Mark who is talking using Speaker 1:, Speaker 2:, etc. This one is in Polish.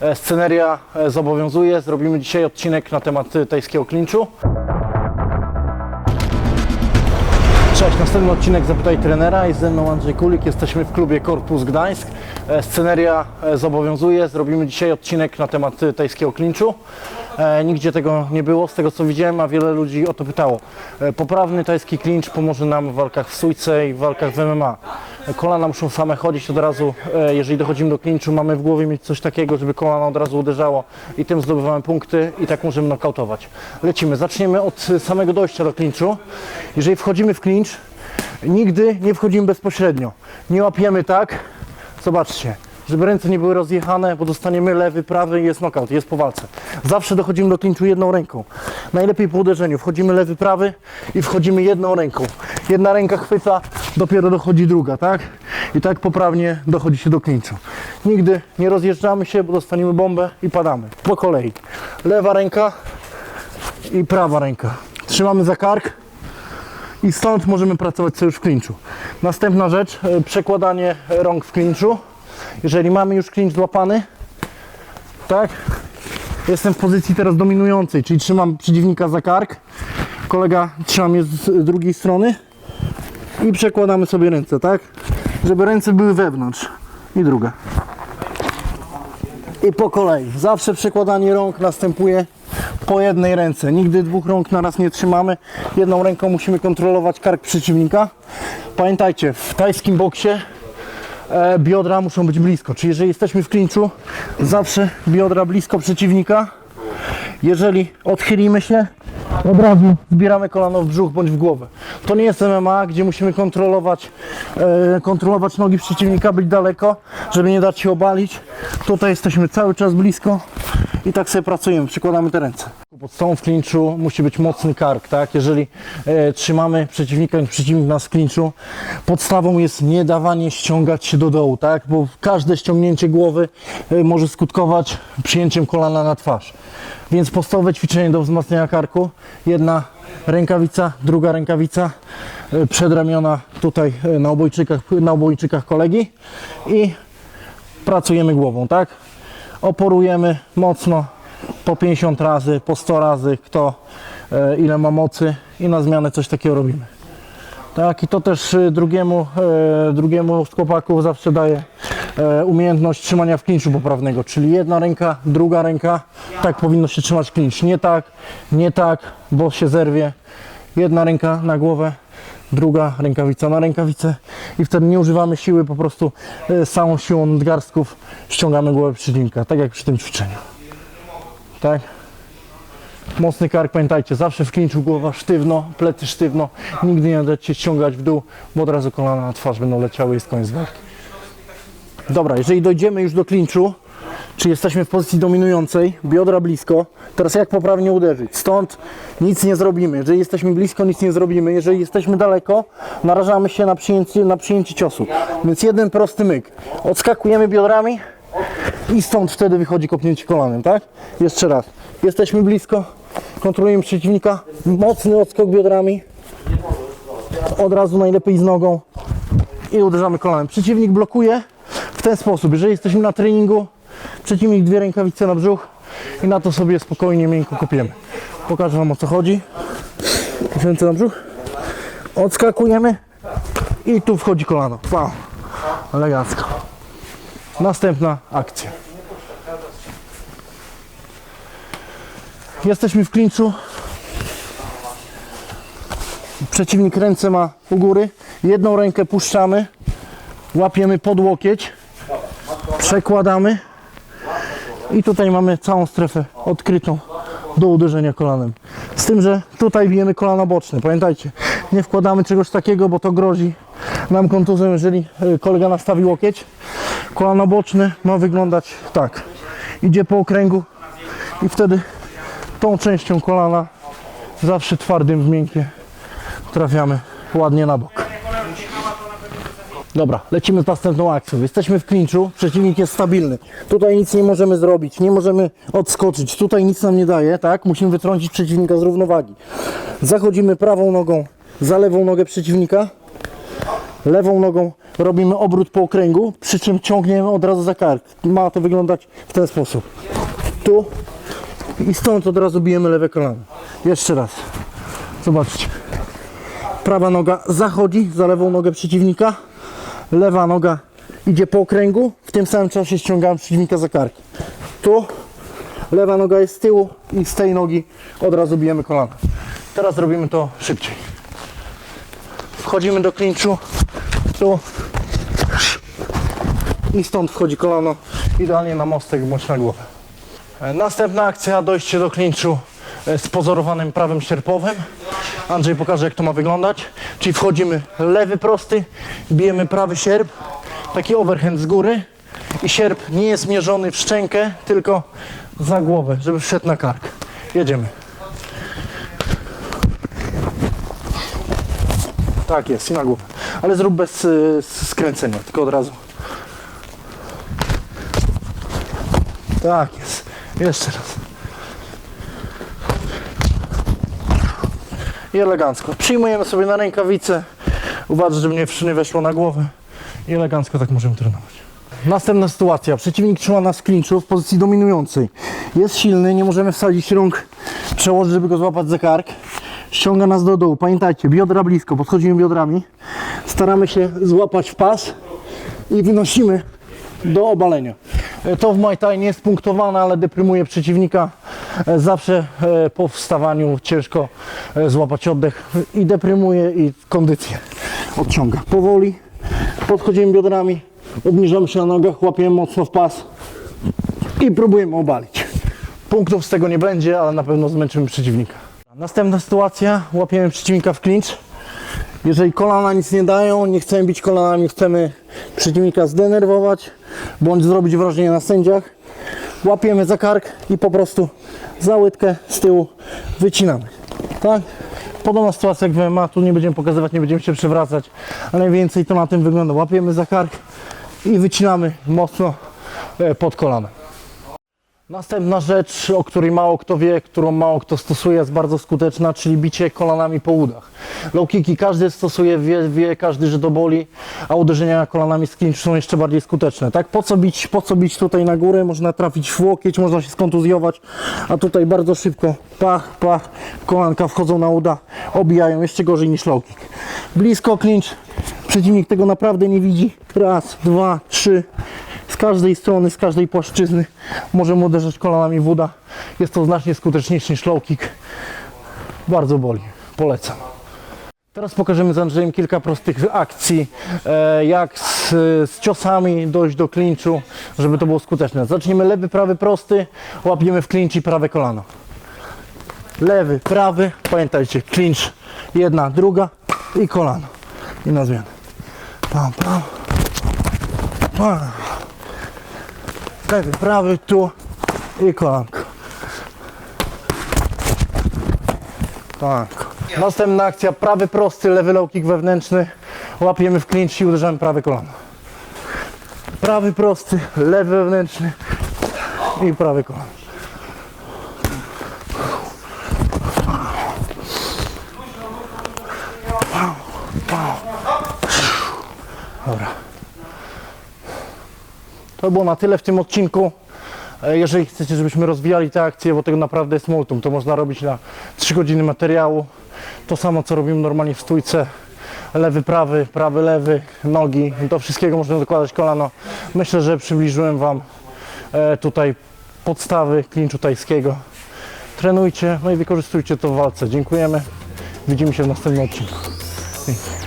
Speaker 1: E, Sceneria e, zobowiązuje. Zrobimy dzisiaj odcinek na temat e, tajskiego klinczu. Cześć, następny odcinek Zapytaj Trenera. Jest ze mną Andrzej Kulik. Jesteśmy w klubie Korpus Gdańsk. Sceneria zobowiązuje. Zrobimy dzisiaj odcinek na temat tajskiego klinczu. Nigdzie tego nie było, z tego co widziałem, a wiele ludzi o to pytało. Poprawny tajski klincz pomoże nam w walkach w stójce i w walkach w MMA. Kolana muszą same chodzić od razu. E, jeżeli dochodzimy do klinczu, mamy w głowie mieć coś takiego, żeby kolana od razu uderzało i tym zdobywamy punkty i tak możemy nokautować. Lecimy. Zaczniemy od samego dojścia do klinczu. Jeżeli wchodzimy w klincz, nigdy nie wchodzimy bezpośrednio. Nie łapiemy tak. Zobaczcie, żeby ręce nie były rozjechane, bo dostaniemy lewy, prawy i jest knockout, jest po walce. Zawsze dochodzimy do klinczu jedną ręką. Najlepiej po uderzeniu. Wchodzimy lewy, prawy i wchodzimy jedną ręką. Jedna ręka chwyta, dopiero dochodzi druga, tak? I tak poprawnie dochodzi się do klinczu. Nigdy nie rozjeżdżamy się, bo dostaniemy bombę i padamy. Po kolei. Lewa ręka i prawa ręka. Trzymamy za kark i stąd możemy pracować sobie już w klinczu. Następna rzecz, e, przekładanie rąk w klinczu. Jeżeli mamy już klincz złapany, tak, jestem w pozycji teraz dominującej, czyli trzymam przeciwnika za kark, kolega trzyma mnie z drugiej strony i przekładamy sobie ręce, tak, żeby ręce były wewnątrz i druga. I po kolei. Zawsze przekładanie rąk następuje po jednej ręce. Nigdy dwóch rąk na raz nie trzymamy. Jedną ręką musimy kontrolować kark przeciwnika. Pamiętajcie, w tajskim boksie e, biodra muszą być blisko. Czyli jeżeli jesteśmy w klinczu, zawsze biodra blisko przeciwnika. Jeżeli odchylimy się, od razu zbieramy kolano w brzuch bądź w głowę. To nie jest MMA, gdzie musimy kontrolować, e, kontrolować nogi przeciwnika, być daleko, żeby nie dać się obalić. Tutaj jesteśmy cały czas blisko i tak sobie pracujemy, przykładamy te ręce. Podstawą w klinczu musi być mocny kark, tak? Jeżeli e, trzymamy przeciwnika, przeciwnik nas w klinczu, podstawą jest nie dawanie ściągać się do dołu, tak? Bo każde ściągnięcie głowy e, może skutkować przyjęciem kolana na twarz. Więc podstawowe ćwiczenie do wzmacniania karku, jedna rękawica, druga rękawica, e, przedramiona tutaj e, na obojczykach, na obojczykach kolegi i pracujemy głową, tak? Oporujemy mocno po 50 razy, po 100 razy, kto e, ile ma mocy i na zmianę coś takiego robimy. Tak, i to też e, drugiemu, e, drugiemu z chłopaków zawsze daje umiejętność trzymania w klinczu poprawnego, czyli jedna ręka, druga ręka, tak powinno się trzymać klincz. Nie tak, nie tak, bo się zerwie. Jedna ręka na głowę, druga rękawica na rękawicę i wtedy nie używamy siły, po prostu całą siłą nadgarstków ściągamy głowę przeciwnika, tak jak przy tym ćwiczeniu. Tak? Mocny kark, pamiętajcie, zawsze w klinczu głowa sztywno, plecy sztywno, nigdy nie dać się ściągać w dół, bo od razu kolana na twarz będą leciały i jest koniec walki. Dobra, jeżeli dojdziemy już do klinczu, czy jesteśmy w pozycji dominującej, biodra blisko, teraz jak poprawnie uderzyć? Stąd nic nie zrobimy. Jeżeli jesteśmy blisko, nic nie zrobimy. Jeżeli jesteśmy daleko, narażamy się na przyjęcie, na przyjęcie ciosu. Więc jeden prosty myk. Odskakujemy biodrami i stąd wtedy wychodzi kopnięcie kolanem, tak? Jeszcze raz. Jesteśmy blisko, kontrolujemy przeciwnika, mocny odskok biodrami, od razu najlepiej z nogą i uderzamy kolanem. Przeciwnik blokuje w ten sposób. Jeżeli jesteśmy na treningu, przeciwnik dwie rękawice na brzuch i na to sobie spokojnie, miękko kopiemy. Pokażę Wam o co chodzi. Ręce na brzuch. Odskakujemy i tu wchodzi kolano. Wow. Elegancko. Następna akcja. Jesteśmy w klinczu. Przeciwnik ręce ma u góry. Jedną rękę puszczamy. Łapiemy pod łokieć. Przekładamy. I tutaj mamy całą strefę odkrytą do uderzenia kolanem. Z tym, że tutaj bijemy kolana boczne. Pamiętajcie, nie wkładamy czegoś takiego, bo to grozi nam kontuzją, jeżeli y, kolega nastawi łokieć. Kolano boczne ma wyglądać tak. Idzie po okręgu i wtedy tą częścią kolana zawsze twardym w miękkie trafiamy ładnie na bok. Dobra, lecimy z następną akcją. Jesteśmy w klinczu, przeciwnik jest stabilny. Tutaj nic nie możemy zrobić, nie możemy odskoczyć. Tutaj nic nam nie daje, tak? Musimy wytrącić przeciwnika z równowagi. Zachodzimy prawą nogą za lewą nogę przeciwnika. Lewą nogą robimy obrót po okręgu, przy czym ciągniemy od razu za kark. Ma to wyglądać w ten sposób. Tu i stąd od razu bijemy lewe kolano. Jeszcze raz. Zobaczcie. Prawa noga zachodzi za lewą nogę przeciwnika. Lewa noga idzie po okręgu. W tym samym czasie ściągam przeciwnika za kark. Tu lewa noga jest z tyłu i z tej nogi od razu bijemy kolano. Teraz robimy to szybciej. Wchodzimy do klinczu. I stąd wchodzi kolano. Idealnie na mostek bądź na głowę. E, Następna akcja, dojście do klinczu e, z pozorowanym prawym sierpowym. Andrzej pokaże jak to ma wyglądać. Czyli wchodzimy lewy prosty, bijemy prawy sierp, taki overhand z góry i sierp nie jest mierzony w szczękę, tylko za głowę, żeby wszedł na kark. Jedziemy. Tak jest, i na głowę. Ale zrób bez y, skręcenia, tylko od razu. Tak jest. Jeszcze raz. I elegancko. Przyjmujemy sobie na rękawice. Uważaj, żeby nie, nie weszło na głowę. I elegancko tak możemy trenować. Następna sytuacja. Przeciwnik trzyma nas w klinczu w pozycji dominującej. Jest silny, nie możemy wsadzić rąk, przełożyć, żeby go złapać za kark. Ściąga nas do dołu. Pamiętajcie, biodra blisko, podchodzimy biodrami. Staramy się złapać w pas i wynosimy do obalenia. E, To w Muay Thai nie jest punktowane, ale deprymuje przeciwnika. E, Zawsze e, po wstawaniu ciężko złapać oddech i deprymuje i kondycję odciąga. Powoli podchodzimy biodrami, obniżamy się na nogach, łapiemy mocno w pas i próbujemy obalić. Punktów z tego nie będzie, ale na pewno zmęczymy przeciwnika. Następna sytuacja, łapiemy przeciwnika w clinch. Jeżeli kolana nic nie dają, nie chcemy bić kolanami, chcemy przeciwnika zdenerwować bądź zrobić wrażenie na sędziach, łapiemy za kark i po prostu za łydkę z tyłu wycinamy. Tak? Podobna sytuacja jak w MMA, tu nie będziemy pokazywać, nie będziemy się przewracać, ale mniej więcej to na tym wygląda. Łapiemy za kark i wycinamy mocno e, pod kolana. Następna rzecz, o której mało kto wie, którą mało kto stosuje, jest bardzo skuteczna, czyli bicie kolanami po udach. Low kicki każdy stosuje, wie, wie każdy, że to boli, a uderzenia kolanami z clinch są jeszcze bardziej skuteczne. Tak, po co bić, po co bić tutaj na górę? Można trafić w łokieć, można się skontuzjować, a tutaj bardzo szybko pach, pach, kolanka wchodzą na uda, obijają jeszcze gorzej niż low kick. Blisko clinch, przeciwnik tego naprawdę nie widzi. Raz, dwa, trzy, z każdej strony, z każdej płaszczyzny możemy uderzać kolanami w uda. Jest to znacznie skuteczniejszy niż low kick. Bardzo boli. Polecam. Teraz pokażemy z Andrzejem kilka prostych akcji, e, jak z, z ciosami dojść do klinczu, żeby to było skuteczne. Zaczniemy lewy, prawy, prosty, łapiemy w klincz i prawe kolano. Lewy, prawy, pamiętajcie, klincz, jedna, druga i kolano. I na zmianę. Pam, pam, pam. Lewy, prawy, tu i kolanko. Tak. Następna akcja, prawy prosty, lewy low kick wewnętrzny. Łapiemy w clinch i uderzamy prawe kolano. Prawy prosty, lewy wewnętrzny i prawe kolano. Dobra. To było na tyle w tym odcinku. E, Jeżeli chcecie, żebyśmy rozwijali te akcje, bo tego naprawdę jest multum, to można robić na 3 godziny materiału. To samo, co robimy normalnie w stójce. Lewy, prawy, prawy, lewy, nogi. Do wszystkiego można dokładać kolano. Myślę, że przybliżyłem Wam e, tutaj podstawy klinczu tajskiego. Trenujcie, no i wykorzystujcie to w walce. Dziękujemy. Widzimy się w następnym odcinku. Dzięki.